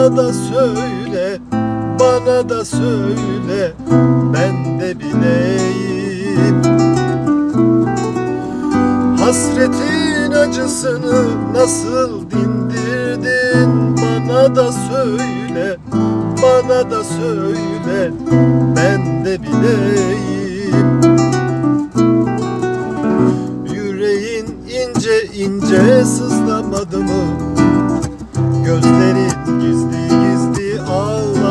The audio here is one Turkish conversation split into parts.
Bana da söyle, bana da söyle Ben de bileyim. Hasretin acısını nasıl dindirdin? Bana da söyle, bana da söyle Ben de bileyim. Yüreğin ince ince sızlamadı mı?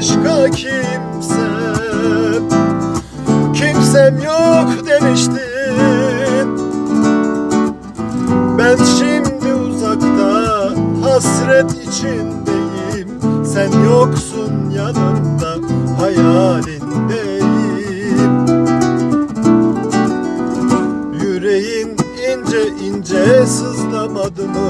başka kimsem, kimsem yok demiştin. Ben şimdi uzakta hasret içindeyim. Sen yoksun yanımda hayalindeyim. Yüreğin ince ince sızlamadı mı?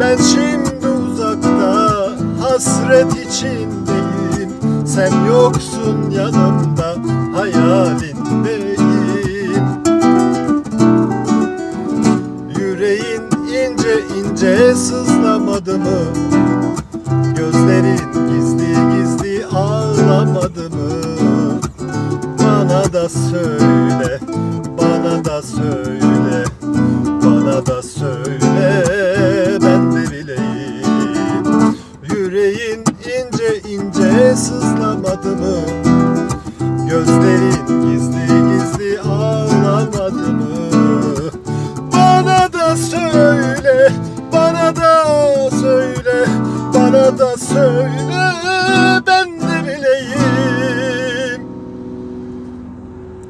Ben şimdi uzakta hasret içindeyim Sen yoksun yanımda hayalindeyim Yüreğin ince ince sızlamadı mı? Gözlerin gizli gizli ağlamadı mı? Bana da söyle, bana da söyle,